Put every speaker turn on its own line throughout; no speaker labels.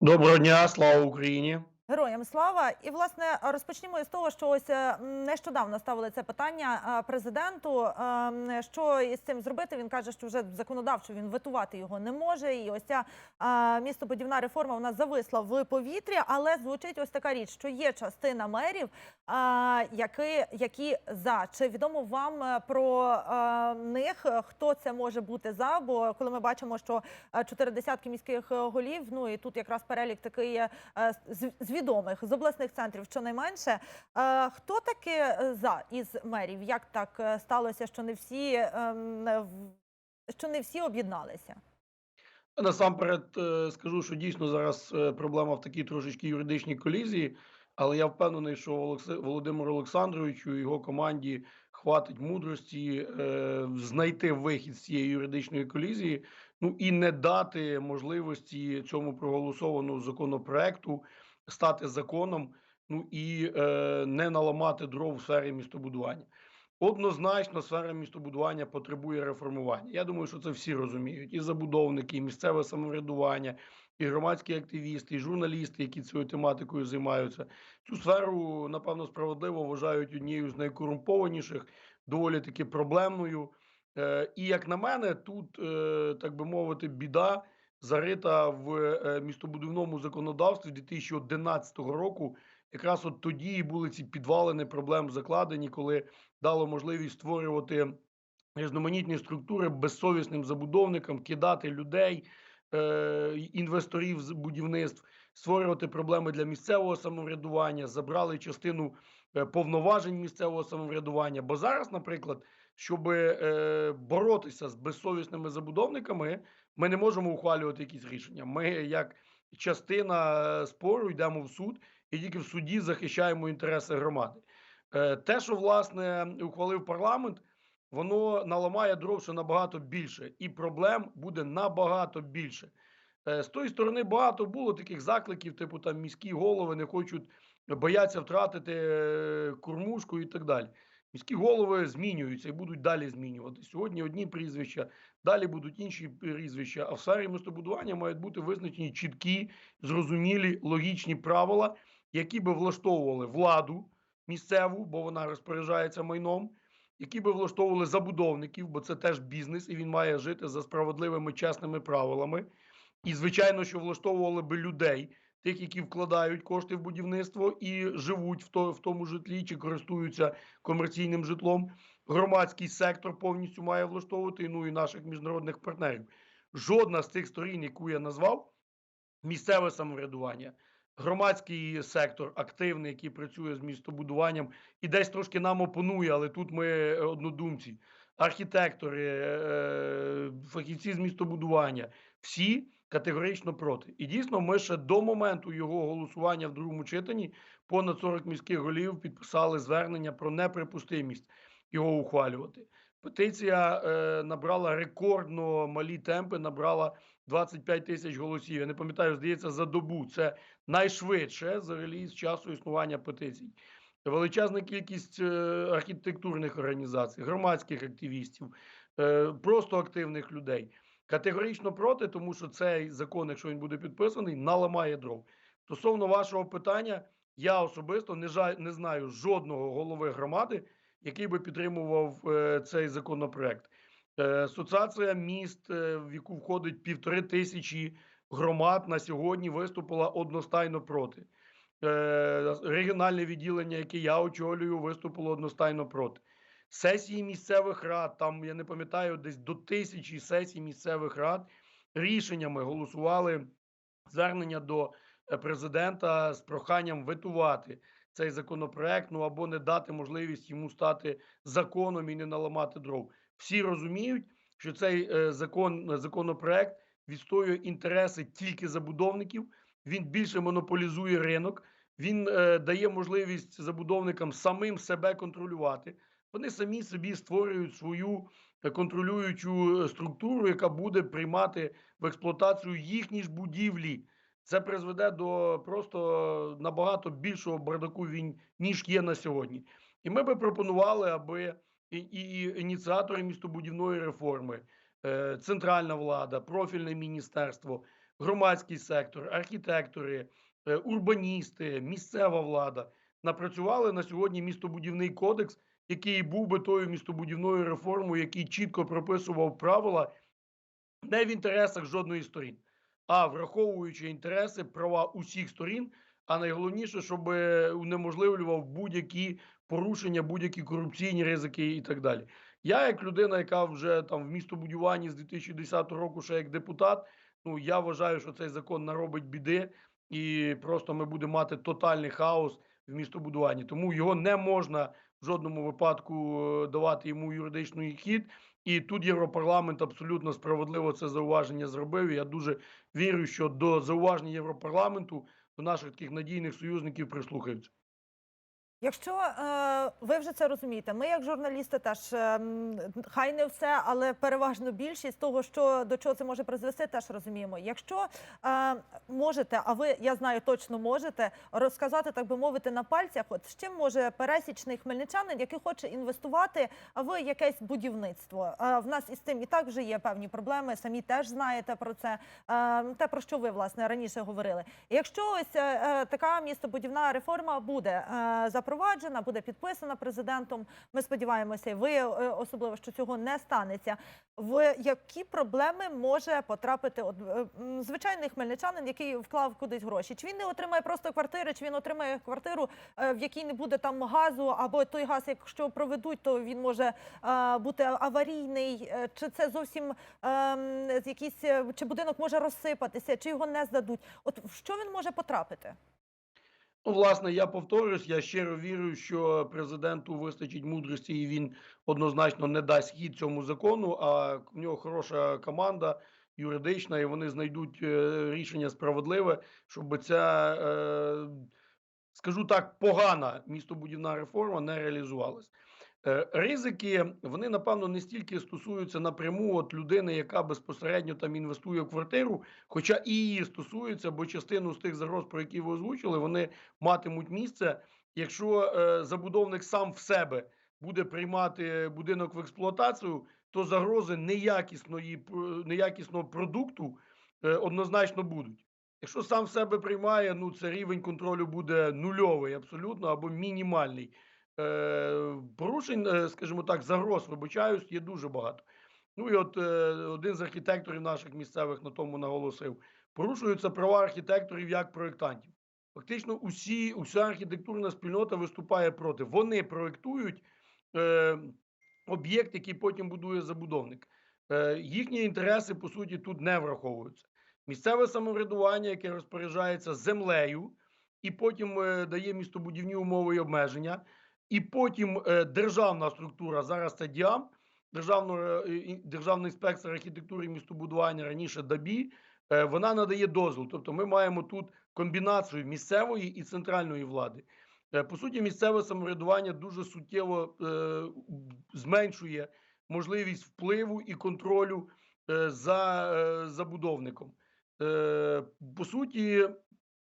Доброго дня, слава Україні.
Героям слава! І власне розпочнімо із того, що ось е, нещодавно ставили це питання е, президенту. е, Що із цим зробити? Він каже, що вже законодавчо він ветувати його не може. І ось ця містобудівна реформа вона зависла в повітрі, але звучить ось така річ, що є частина мерів, які, які за чи відомо вам про них, хто це може бути за? Бо коли ми бачимо, що чотири десятки міських голів, ну і тут якраз перелік такий з відомих з обласних центрів, щонайменше. Е, Хто таки е, за із мерів? Як так е, сталося, що не всі ем, що не всі об'єдналися?
Насамперед скажу, що дійсно зараз проблема в такій трошечки юридичній колізії, але я впевнений, що Володимиру Олександровичу і його команді хватить мудрості знайти вихід з цієї юридичної колізії, ну і не дати можливості цьому проголосованому законопроекту стати законом, ну і е, не наламати дров у сфері містобудування. Однозначно, сфера містобудування потребує реформування. Я думаю, що це всі розуміють: і забудовники, і місцеве самоврядування, і громадські активісти, і журналісти, які цією тематикою займаються. Цю сферу, напевно, справедливо вважають однією з найкорумпованіших, доволі таки проблемною. Е, І як на мене, тут, е, так би мовити, біда зарита в е, містобудівному законодавстві 2011 року. Якраз от тоді і були ці підвалини проблем закладені, коли дало можливість створювати різноманітні структури безсовісним забудовникам, кидати людей, е, інвесторів з будівництв, створювати проблеми для місцевого самоврядування, забрали частину е, повноважень місцевого самоврядування. Бо зараз, наприклад, щоб боротися з безсовісними забудовниками, ми не можемо ухвалювати якісь рішення. Ми, як частина е, спору, йдемо в суд і тільки в суді захищаємо інтереси громади. Е, Те, що власне ухвалив парламент, воно наламає дров ще набагато більше, і проблем буде набагато більше. Е, З тої сторони багато було таких закликів, типу там міські голови не хочуть, бояться втратити кормушку і так далі. Міські голови змінюються і будуть далі змінювати. Сьогодні одні прізвища, далі будуть інші прізвища. А в сфері містобудування мають бути визначені чіткі, зрозумілі, логічні правила, які би влаштовували владу місцеву, бо вона розпоряджається майном, які би влаштовували забудовників, бо це теж бізнес, і він має жити за справедливими чесними правилами. І, звичайно, що влаштовували би людей, тих, які вкладають кошти в будівництво і живуть в, то, в тому житлі чи користуються комерційним житлом. Громадський сектор повністю має влаштовувати, ну і наших міжнародних партнерів. Жодна з цих сторін, яку я назвав, місцеве самоврядування, громадський сектор активний, який працює з містобудуванням, і десь трошки нам опонує, але тут ми е, однодумці, архітектори, е, фахівці з містобудування, всі категорично проти. І дійсно, ми ще до моменту його голосування в другому читанні понад 40 міських голів підписали звернення про неприпустимість його ухвалювати. Петиція е, набрала рекордно малі темпи, набрала 25 тисяч голосів. Я не пам'ятаю, здається, за добу. Це найшвидше взагалі з часу існування петицій. Величезна кількість е, архітектурних організацій, громадських активістів, е, просто активних людей. Категорично проти, тому що цей закон, якщо він буде підписаний, наламає дров. Стосовно вашого питання, я особисто не, жа- не знаю жодного голови громади, який би підтримував е, цей законопроект. Е, Асоціація міст, е, в яку входить півтори тисячі громад, на сьогодні виступила одностайно проти. Е, Регіональне відділення, яке я очолюю, виступило одностайно проти. Сесії місцевих рад, там я не пам'ятаю, десь до тисячі сесій місцевих рад рішеннями голосували звернення до е, президента з проханням ветувати цей законопроект, ну або не дати можливість йому стати законом і не наламати дров. Всі розуміють, що цей е, закон, законопроект відстоює інтереси тільки забудовників. Він більше монополізує ринок. Він е, дає можливість забудовникам самим себе контролювати. Вони самі собі створюють свою е, контролюючу е, структуру, яка буде приймати в експлуатацію їхні ж будівлі. Це призведе до просто набагато більшого бардаку він, ніж є на сьогодні. І ми би пропонували, аби і, і, ініціатори містобудівної реформи, е, центральна влада, профільне міністерство громадський сектор, архітектори, е, урбаністи, місцева влада напрацювали на сьогодні містобудівний кодекс, який був би тою містобудівною реформою, який чітко прописував правила не в інтересах жодної сторін, а враховуючи інтереси, права усіх сторін. А найголовніше, щоб е, унеможливлював будь-які порушення, будь-які корупційні ризики і так далі. Я, як людина, яка вже там в містобудуванні з 2010 року, ще як депутат, ну я вважаю, що цей закон наробить біди, і просто ми будемо мати тотальний хаос в містобудуванні. Тому його не можна в жодному випадку е, давати йому юридичний хід. І тут Європарламент абсолютно справедливо це зауваження зробив. Я дуже вірю, що до зауважень Європарламенту до наших таких надійних союзників прислухаються.
Якщо е, ви вже це розумієте, ми як журналісти теж е, хай не все, але переважно більшість того, що до чого це може призвести, теж розуміємо. Якщо е, можете, а ви я знаю точно можете розказати, так би мовити, на пальцях, от з чим може пересічний хмельничанин, який хоче інвестувати в якесь будівництво. Е, в нас із цим і так вже є певні проблеми. Самі теж знаєте про це. Е, те про що ви власне раніше говорили. Якщо ось е, е, така містобудівна реформа буде е, запроваджена, буде підписана президентом. Ми сподіваємося, і ви е, особливо, що цього не станеться. В які проблеми може потрапити от, е, звичайний хмельничанин, який вклав кудись гроші? Чи він не отримає просто квартири, чи він отримає квартиру, е, в якій не буде там газу, або той газ, якщо проведуть, то він може бути аварійний, чи це зовсім ем, якийсь чи будинок може розсипатися, чи його не здадуть? От в що він може потрапити?
Ну, власне, я повторюсь, я щиро вірю, що президенту вистачить мудрості, і він однозначно не дасть хід цьому закону. А в нього хороша команда юридична, і вони знайдуть е, рішення справедливе, щоб ця, е, скажу так, погана містобудівна реформа не реалізувалась. Е, Ризики вони напевно не стільки стосуються напряму от людини, яка безпосередньо там інвестує в квартиру, хоча і її стосуються, бо частину з тих загроз, про які ви озвучили, вони матимуть місце. Якщо е, забудовник сам в себе буде приймати будинок в експлуатацію, то загрози неякісної неякісного продукту е, однозначно будуть. Якщо сам в себе приймає, ну це рівень контролю буде нульовий абсолютно або мінімальний. Е, порушень, е, скажімо так, загроз, вибачаюсь, є дуже багато. Ну і от е, один з архітекторів наших місцевих на тому наголосив: порушуються права архітекторів як проєктантів. Фактично, усі, уся архітектурна спільнота виступає проти. Вони проєктують е, об'єкт, який потім будує забудовник. Е, їхні інтереси, по суті, тут не враховуються. Місцеве самоврядування, яке розпоряджається землею, і потім е, дає містобудівні умови і обмеження. І потім е, державна структура, зараз це ДІАМ, е, Державний інспектор архітектури і містобудування, раніше ДАБІ, е, вона надає дозвіл. Тобто ми маємо тут комбінацію місцевої і центральної влади. По суті, місцеве самоврядування дуже суттєво зменшує можливість впливу і контролю за забудовником. По суті,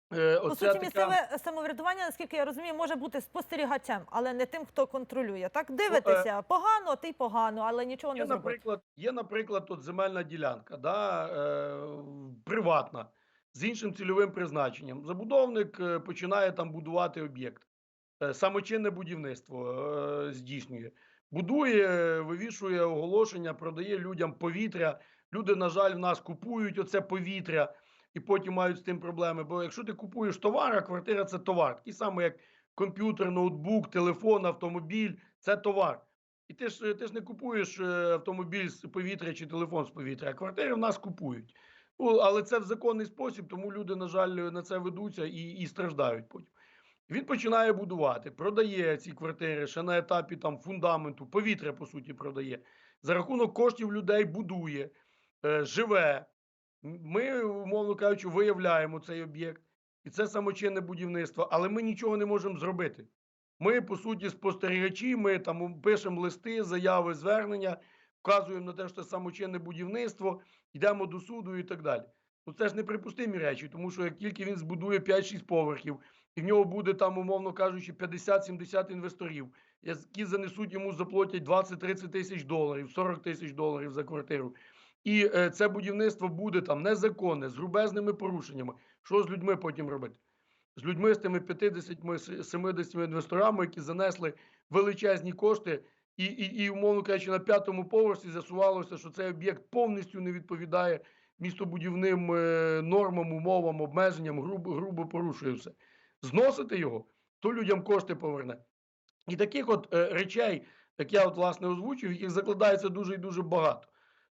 По суті,
така...
місцеве самоврядування, наскільки я розумію, може бути спостерігачем, але не тим, хто контролює. Так дивитеся, погано, ти погано, але нічого
Є,
не зробити.
наприклад, є, наприклад, от земельна ділянка, да, е, приватна, з іншим цільовим призначенням. Забудовник е, починає там будувати об'єкт. Е, самочинне будівництво е, здійснює. Будує, е, вивішує оголошення, продає людям повітря. Люди, на жаль, в нас купують оце повітря і потім мають з тим проблеми. Бо якщо ти купуєш товар, а квартира це товар. Такий самий, як комп'ютер, ноутбук, телефон, автомобіль це товар. І ти ж ти ж не купуєш е, автомобіль з повітря чи телефон з повітря, а квартири в нас купують. Ну, але це в законний спосіб, тому люди, на жаль, на це ведуться і, і страждають потім. Він починає будувати, продає ці квартири ще на етапі там фундаменту, повітря, по суті, продає. За рахунок коштів людей будує, е, живе. Ми, умовно кажучи, виявляємо цей об'єкт, і це самочинне будівництво, але ми нічого не можемо зробити. Ми, по суті, спостерігачі, ми там пишемо листи, заяви, звернення, вказуємо на те, що це самочинне будівництво, йдемо до суду і так далі. Ну це ж неприпустимі речі, тому що як тільки він збудує 5-6 поверхів, і в нього буде там, умовно кажучи, 50-70 інвесторів, які занесуть йому, заплатять 20-30 тисяч доларів, 40 тисяч доларів за квартиру. І е, це будівництво буде там незаконне, з грубезними порушеннями. Що з людьми потім робити? З людьми з тими 50-70 інвесторами, які занесли величезні кошти, і, і, і умовно кажучи, на п'ятому поверсі з'ясувалося, що цей об'єкт повністю не відповідає містобудівним е, нормам, умовам, обмеженням, грубо, грубо порушує все. Зносити його, то людям кошти поверне. І таких от е, речей, як я от власне озвучив, їх закладається дуже і дуже багато.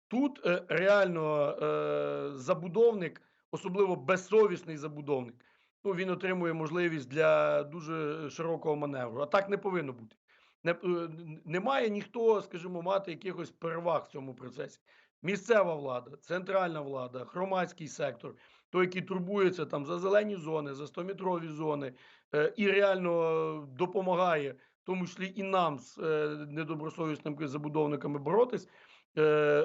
Тут е, реально е, забудовник, особливо безсовісний забудовник, ну він отримує можливість для дуже широкого маневру. А так не повинно бути. Не, е, немає ніхто, скажімо, мати якихось переваг в цьому процесі. Місцева влада, центральна влада, громадський сектор, той, який турбується там за зелені зони, за 100-метрові зони, і реально допомагає, в тому числі і нам з недобросовісними забудовниками боротись,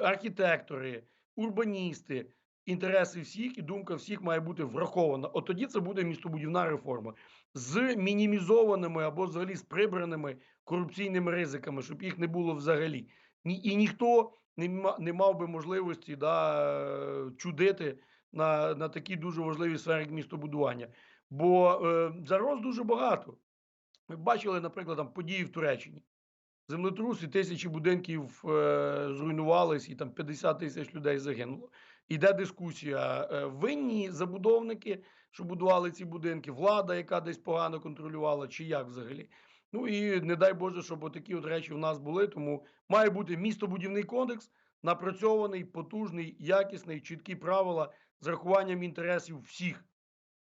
архітектори, урбаністи, інтереси всіх і думка всіх має бути врахована. От тоді це буде містобудівна реформа з мінімізованими або взагалі з прибраними корупційними ризиками, щоб їх не було взагалі. І ніхто не, ма- не мав би можливості да, е, чудити на, на такій дуже важливій сфері містобудування. Бо е, загроз дуже багато. Ми бачили, наприклад, там події в Туреччині. Землетрус і тисячі будинків е, зруйнувались, і там 50 тисяч людей загинуло. Іде дискусія. е, Винні забудовники, що будували ці будинки, влада, яка десь погано контролювала, чи як взагалі. Ну і не дай Боже, щоб такі от речі в нас були. Тому має бути містобудівний кодекс, напрацьований, потужний, якісний, чіткі правила з рахуванням інтересів всіх.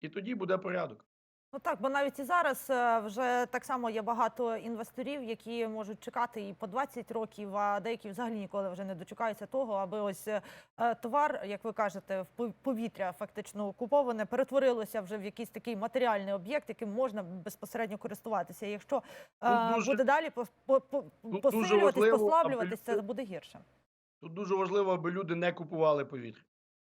І тоді буде порядок.
Ну так, бо навіть і зараз е, вже так само є багато інвесторів, які можуть чекати і по 20 років, а деякі взагалі ніколи вже не дочекаються того, аби ось е, е, товар, як ви кажете, в повітря фактично окуповане, перетворилося вже в якийсь такий матеріальний об'єкт, яким можна безпосередньо користуватися. Якщо
дуже-
буде далі по, посилюватись, послаблюватись, це буде гірше.
Тут дуже важливо, аби люди не купували повітря.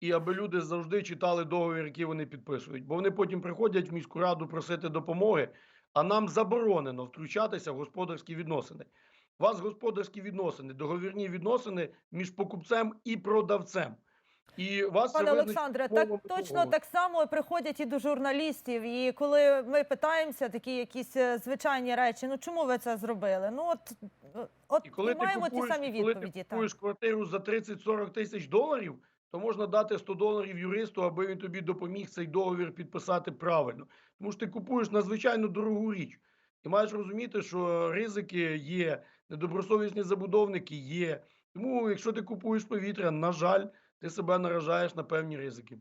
І аби люди завжди читали договір, який вони підписують. Бо вони потім приходять в міську раду просити допомоги, а нам заборонено втручатися в господарські відносини. У вас господарські відносини, договірні відносини між покупцем і продавцем. І вас
Пане Олександре, так точно так само приходять і до журналістів. І коли ми питаємося такі якісь е, звичайні речі, ну чому ви це зробили? Ну от, е, от
І коли ти
маємо
купуєш,
ті самі
і коли
відповіді.
ти
Так.
купуєш квартиру за 30-40 тисяч доларів, то можна дати 100 доларів юристу, аби він тобі допоміг цей договір підписати правильно. Тому що ти купуєш надзвичайно дорогу річ. І маєш розуміти, що ризики є, недобросовісні забудовники є. Тому, якщо ти купуєш повітря, на жаль, ти себе наражаєш на певні ризики.